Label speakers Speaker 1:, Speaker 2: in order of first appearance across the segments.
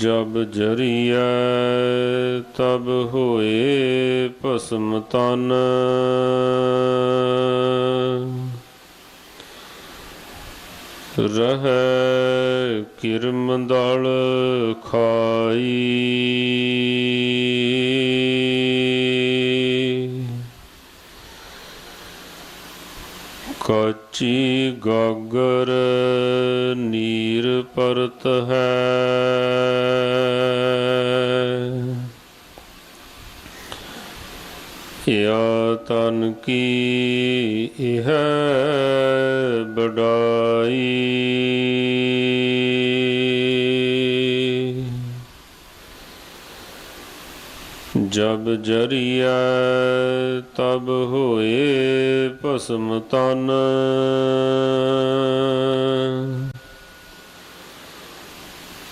Speaker 1: ਜਬ ਜਰੀਐ, ਤਬ ਹੋਏ ਭਸਮ ਤਨ। ਰਹਿ ਕਿਰਮ ਦਲ ਖਾਈ। ਕੱਚੀ ਗਾਗਰ ਨੀਰ ਪਰਤ ਹੈ। ਯਾ ਤਨ ਕੀ ਇਹ ਬੜਾਈ ਜਬ ਜਰੀਐ ਤਬ ਹੋਏ ਭਸਮ ਤਨ।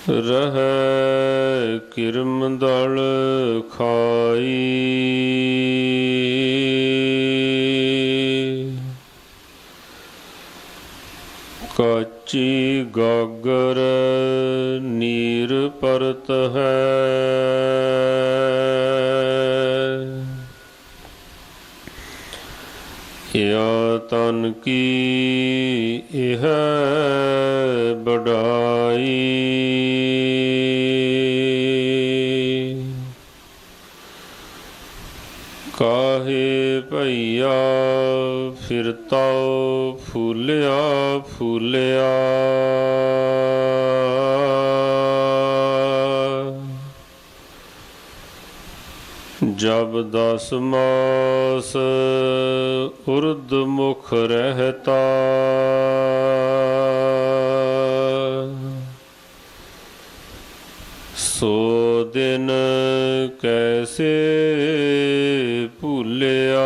Speaker 1: ਰਹਿ ਕਿਰਮ ਦਲ ਕਾਚੀ ਗਾਗਰ ਨੀਰ ਪਰਤ ਹੈ। ਯਾ ਤਨ ਕੀ ਇਹ ਬੜਾਈ ਕਾਹੇ ਭਈਆ ਫਿਰਤਾ ਫੂਲਿਆ ਫੂਲਿਆ। ਜਬ ਦਸ ਮਾਸ ਉਰਦ ਮੁਖ ਰਹਤਾ। ਸੋ ਦਿਨ ਕੈਸੇ ਭੁੱਲਿਆ?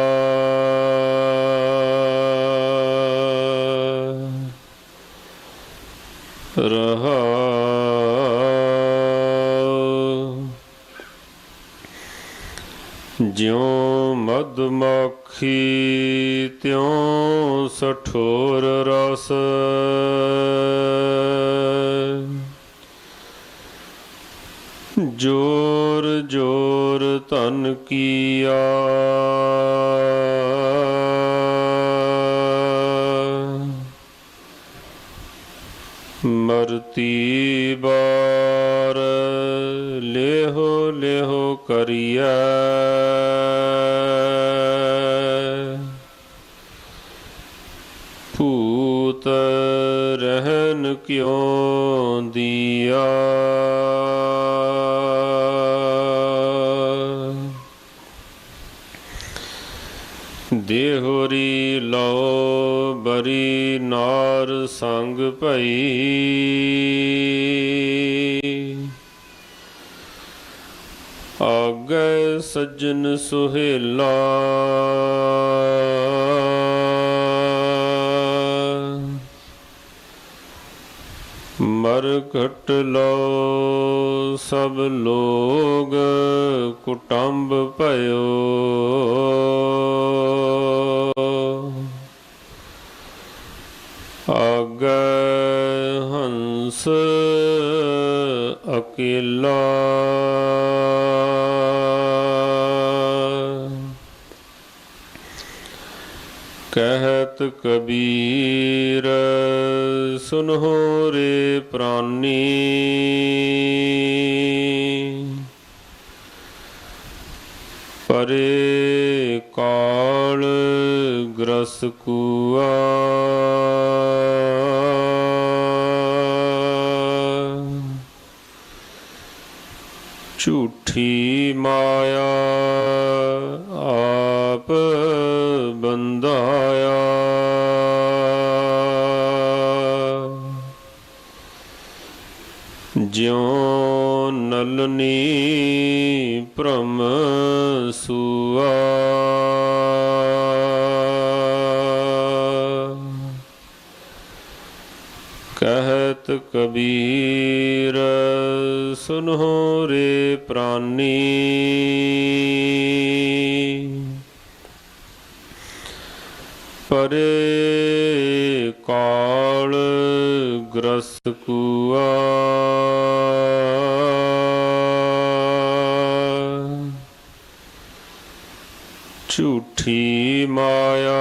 Speaker 1: ਰਹਾ ਜਿਉ ਮਧਮਾਖੀ ਤਿਉ ਸਠੋਰ ਰਸ ਜੋਰ ਜੋਰ ਧਨ ਕੀਆ। ਮਰਤੀ ਬਾਰ ਲੇਹੋ ਲੇਹੋ ਕਰੀਆ ਭੂਤ ਰਹਿਨ ਕਿਉ ਦੀਆ? ਦੇਹੋਰੀ ਲਓ ਬਰੀ ਨਾਰ ਸੰਗ ਭਈ। ਆਗੈ ਸੱਜਣ ਸੁਹੇਲਾ। ਮਰ ਘਟ ਲੋ ਸਭ ਲੋਗ ਕੁਟੰਬ ਭਇਓ। ਅਗ ਹੰਸ ਅਕੇਲਾ। ਕਹਿਤ ਕਬੀਰ ਸੁਨਹੁ ਰੇ ਪ੍ਰਾਨੀ। ਪਰੇ ਕਾਲ ਗ੍ਰਸ ਕੂਆ। ਝੂਠੀ ਮਾਇਆ ਆਪ ਬੰਦਾਇਆ ਜਿਉ ਨਲਨੀ ਭ੍ਰਮ ਸੁਆ। ਕਹਿਤ ਕਬੀਰ ਸੁਨੋ ਰੇ ਪ੍ਰਾਨੀ। ਪਰੇ ਕਾਲ ਗ੍ਰਸਤ ਝੂਠੀ ਮਾਇਆ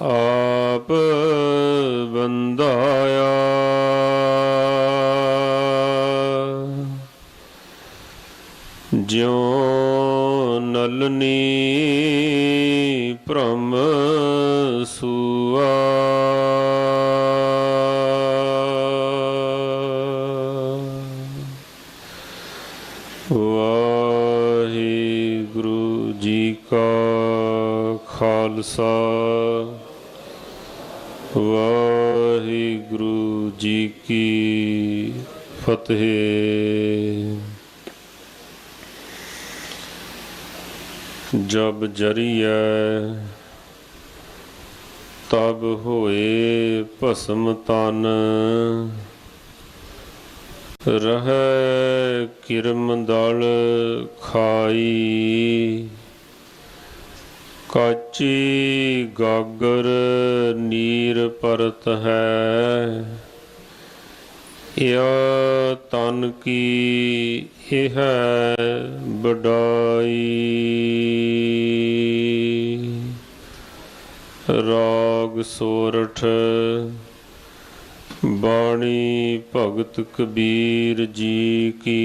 Speaker 1: ਆਪ ਬੰਦਾਇਆ। ਜਿਉ ਨਲਨੀ ਖਾਲਸਾ ਵਾਹਿਗੁਰੂ ਜੀ ਕੀ ਫਤਿਹ। ਜਬ ਜਰੀਐ ਤਬ ਹੋਏ ਭਸਮ ਤਨ, ਰਹਿ ਕਿਰਮ ਦਲ ਖਾਈ। ਕਾਚੀ ਗਾਗਰ ਨੀਰ ਪਰਤ ਹੈ ਯਾ ਤਨ ਕੀ ਇਹ ਹੈ ਬਡਾਈ ਰਾਗ ਸੋਰਠ ਬਾਣੀ ਭਗਤ ਕਬੀਰ ਜੀ ਕੀ।